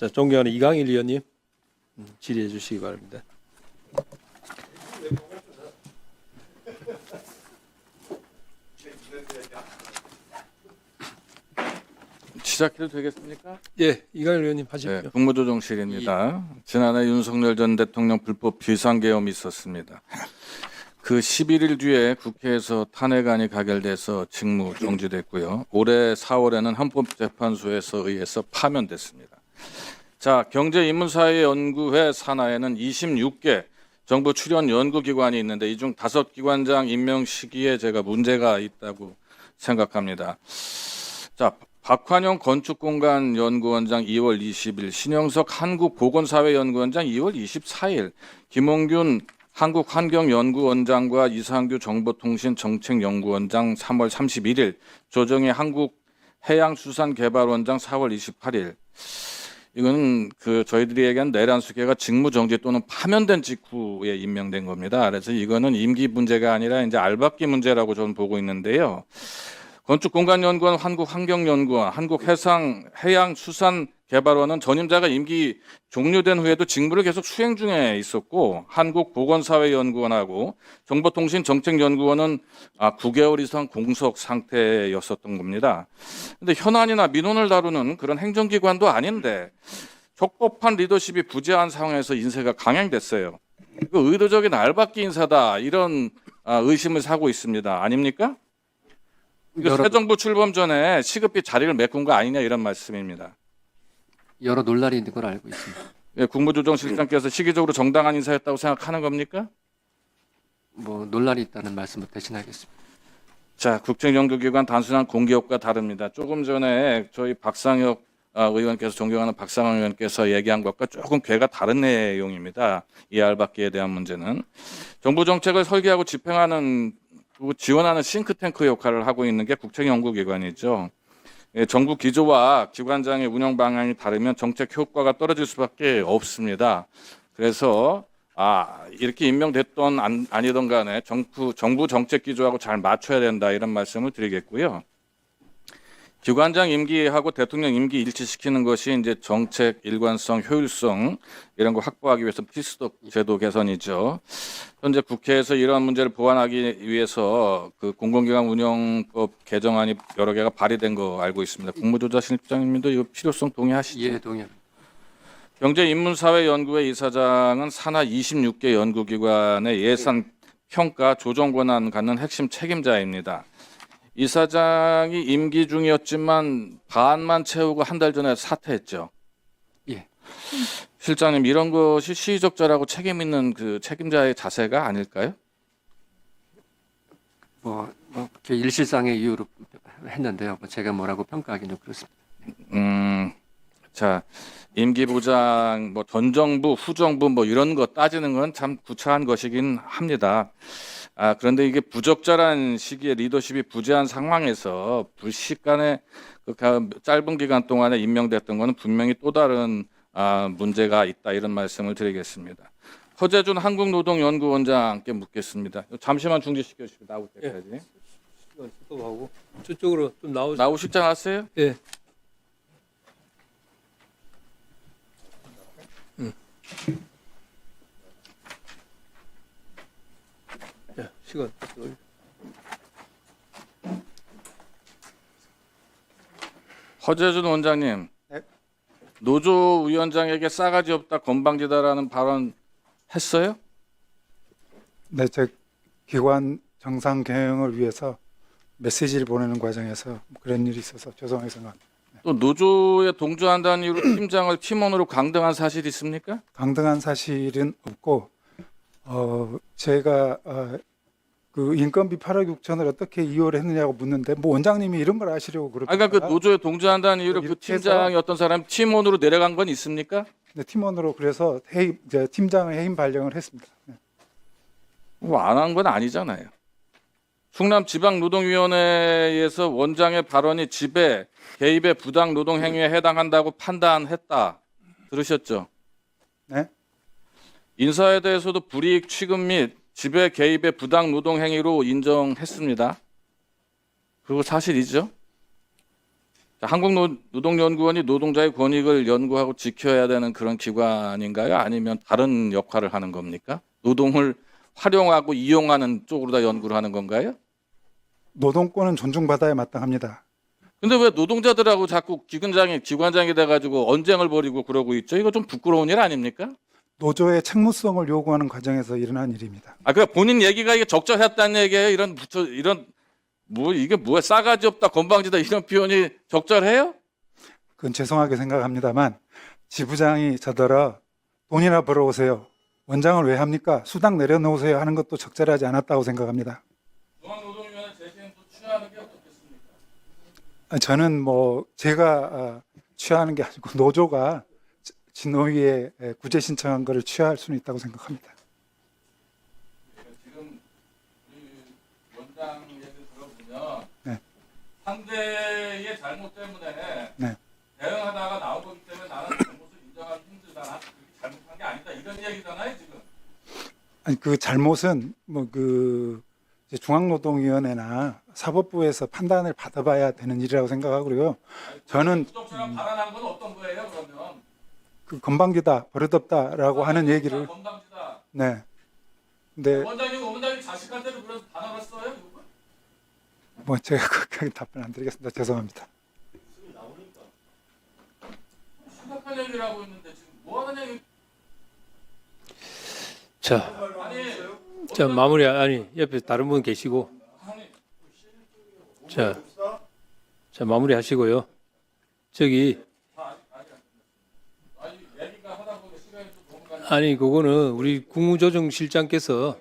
자, 존경하는 이강일 의원님 음, 질의해 주시기 바랍니다. 시작해도 되겠습니까? 예, 이강일 의원님 네, 하십시오. 국무조정실입니다. 지난해 윤석열 전 대통령 불법 비상계엄이 있었습니다. 그 11일 뒤에 국회에서 탄핵안이 가결돼서 직무 정지됐고요. 올해 4월에는 헌법재판소에서 의해서 파면됐습니다. 자, 경제인문사회 연구회 산하에는 26개 정부 출연 연구기관이 있는데 이 중 다섯 기관장 임명 시기에 제가 문제가 있다고 생각합니다. 자, 박환영 건축공간연구원장 2월 20일, 신영석 한국보건사회연구원장 2월 24일, 김홍균 한국환경연구원장과 이상규 정보통신정책연구원장 3월 31일, 조정희 한국해양수산개발원장 4월 28일. 이거는 그 저희들이 얘기한 내란수계가 직무정지 또는 파면된 직후에 임명된 겁니다. 그래서 이거는 임기 문제가 아니라 이제 알박기 문제라고 저는 보고 있는데요. 건축공간연구원, 한국환경연구원, 한국해상해양수산개발원은 전임자가 임기 종료된 후에도 직무를 계속 수행 중에 있었고 한국보건사회연구원하고 정보통신정책연구원은 아, 9개월 이상 공석 상태였었던 겁니다. 근데 현안이나 민원을 다루는 그런 행정기관도 아닌데 적법한 리더십이 부재한 상황에서 인사가 강행됐어요. 의도적인 알박기 인사다 이런 아, 의심을 사고 있습니다. 아닙니까? 이거 여러, 새 정부 출범 전에 시급히 자리를 메꾼 거 아니냐 이런 말씀입니다. 여러 논란이 있는 걸 알고 있습니다. 예, 국무조정실장께서 시기적으로 정당한 인사였다고 생각하는 겁니까? 뭐 논란이 있다는 말씀을 대신하겠습니다. 자, 국정연구기관 단순한 공기업과 다릅니다. 조금 전에 저희 박상혁 아, 의원께서 존경하는 박상혁 의원께서 얘기한 것과 조금 괴가 다른 내용입니다. 이 알박기에 대한 문제는 정부 정책을 설계하고 집행하는 그리고 지원하는 싱크탱크 역할을 하고 있는 게 국책연구기관이죠. 예, 정부 기조와 기관장의 운영 방향이 다르면 정책 효과가 떨어질 수밖에 없습니다. 그래서 아 이렇게 임명됐던 안, 아니던 간에 정부 정부 정책 기조하고 잘 맞춰야 된다 이런 말씀을 드리겠고요. 기관장 임기하고 대통령 임기 일치시키는 것이 이제 정책 일관성, 효율성 이런 거 확보하기 위해서 필수적 제도 개선이죠. 현재 국회에서 이러한 문제를 보완하기 위해서 그 공공기관 운영법 개정안이 여러 개가 발의된 거 알고 있습니다. 국무조사 실장님도 이거 필요성 동의하시죠? 예, 동의합니다. 경제인문사회연구회 이사장은 산하 26개 연구기관의 예산 평가 조정 권한 갖는 핵심 책임자입니다. 이사장이 임기 중이었지만 반만 채우고 한 달 전에 사퇴했죠. 예. 실장님 이런 것이 시의적절하고 책임 있는 그 책임자의 자세가 아닐까요? 뭐, 뭐 이렇게 일실상의 이유로 했는데요. 뭐 제가 뭐라고 평가하기는 그렇습니다. 음, 자, 임기 부장, 뭐 전정부, 후정부 뭐 이런 거 따지는 건 참 구차한 것이긴 합니다. 아, 그런데 이게 부적절한 시기에 리더십이 부재한 상황에서 불식간에 그 가- 짧은 기간 동안에 임명됐던 거는 분명히 또 다른 아, 문제가 있다 이런 말씀을 드리겠습니다. 허재준 한국노동연구원장께 묻겠습니다. 잠시만 중지시켜 주시고 나올 때까지. 하고 저쪽으로 좀 나오시. 나오시지 않았어요? 예. 자, 시간. 허재준 원장님, 네. 노조 위원장에게 싸가지 없다 건방지다라는 발언 했어요? 네, 저 기관 정상 경영을 위해서 메시지를 보내는 과정에서 그런 일이 있어서 죄송하게 생각합니다. 또 노조에 동조한다는 이유로 팀장을 팀원으로 강등한 사실이 있습니까? 강등한 사실은 없고 어 제가 어, 그 인건비 8억 6천을 어떻게 이용을 했느냐고 묻는데 뭐 원장님이 이런 걸 아시려고. 그러니까 그 노조에 동조한다는 이유로 그 이렇게 해서- 팀장이 어떤 사람 팀원으로 내려간 건 있습니까? 네, 팀원으로 그래서 해임 이제 팀장을 해임 발령을 했습니다. 네. 뭐안 한 건 아니잖아요. 충남 지방노동위원회에서 원장의 발언이 지배 개입의 부당 노동 행위에 해당한다고 판단했다. 들으셨죠? 네. 인사에 대해서도 불이익 취급 및 지배 개입의 부당 노동 행위로 인정했습니다. 그리고 사실이죠. 자, 한국노동연구원이 노동자의 권익을 연구하고 지켜야 되는 그런 기관인가요? 아니면 다른 역할을 하는 겁니까? 노동을 활용하고 이용하는 쪽으로 다 연구를 하는 건가요? 노동권은 존중받아야 마땅합니다. 근데 왜 노동자들하고 자꾸 기관장이 기관장이 돼가지고 언쟁을 벌이고 그러고 있죠? 이거 좀 부끄러운 일 아닙니까? 노조의 책무성을 요구하는 과정에서 일어난 일입니다. 아, 그 본인 얘기가 이게 적절했다는 얘기예요. 이런 붙여 이런 뭐 이게 뭐야 싸가지 없다 건방지다 이런 표현이 적절해요? 그건 죄송하게 생각합니다만 지부장이 저더러 돈이나 벌어오세요. 원장을 왜 합니까? 수당 내려놓으세요 하는 것도 적절하지 않았다고 생각합니다. 중앙노동위원회 재심도 취하는 게 어떻겠습니까? 아, 저는 뭐 제가 아, 취하는 게 아니고 노조가 지- 진노위에 에, 구제 신청한 것을 취하할 수는 있다고 생각합니다. 지금 우리 원장 얘기 들어보면 네. 상대의 잘못 때문에 네. 대응하다가 나온 거기 때문에 나는 잘못을 인정하기 힘들다. 난 그렇게 잘못한 게 아니다. 이런 얘기잖아요 지금. 아니 그 잘못은 뭐그 중앙노동위원회나 사법부에서 판단을 받아봐야 되는 일이라고 생각하고요. 저는 어떤 거예요 그러면? 그 건방지다, 버릇없다라고 하는 얘기를 건방지다. 네. 근데 원장님, 원장님 자식한테도 그런 단어를 써요? 뭐 제가 그렇게 답변 안 드리겠습니다. 죄송합니다. 심각한 얘기를 하고 있는데 지금 뭐 하는 얘기? 자, 자 마무리 아니 옆에 다른 분 계시고 자, 자 마무리 하시고요. 저기 아니 그거는 우리 국무조정실장께서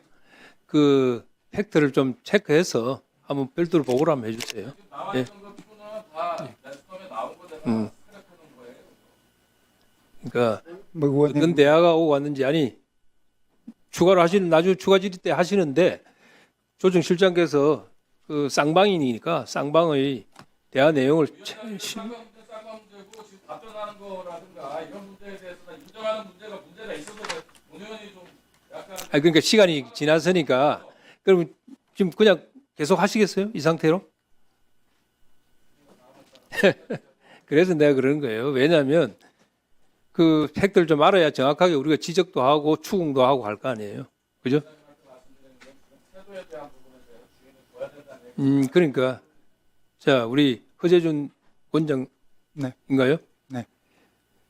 그 팩트를 좀 체크해서 한번 별도로 보고를 한번 해주세요. 예. 음. 그러니까 뭐 의원님 어떤 대화가 오고 왔는지 아니 추가로 하시는 나중에 추가 질의 때 하시는데 조정 실장께서 그 쌍방이니까 쌍방의 대화 내용을 지금 답변하는 거라든가 이런 문제에 대해서 나 인정하는 문제가 문제가 있어도 문 의원이 좀 약간 아니 그러니까 시간이 지났으니까 그럼 지금 그냥 계속 하시겠어요? 이 상태로? 그래서 내가 그러는 거예요. 왜냐하면 그 팩들 좀 알아야 정확하게 우리가 지적도 하고 추궁도 하고 할 거 아니에요. 그죠? 음 그러니까 자 우리 허재준 원장인가요? 네.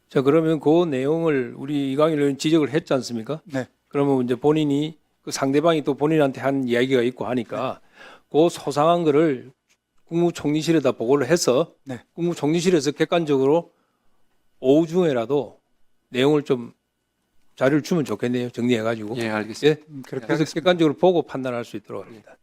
자 그러면 그 내용을 우리 이광일 의원 지적을 했지 않습니까? 네. 그러면 이제 본인이 그 상대방이 또 본인한테 한 이야기가 있고 하니까 그 소상한 거를 국무총리실에다 보고를 해서 네. 국무총리실에서 객관적으로 오후 중에라도 내용을 좀 자료를 주면 좋겠네요. 정리해가지고. 예, 알겠습니다. 예. 음, 그렇게 그래서 하겠습니다. 객관적으로 보고 판단할 수 있도록 합니다.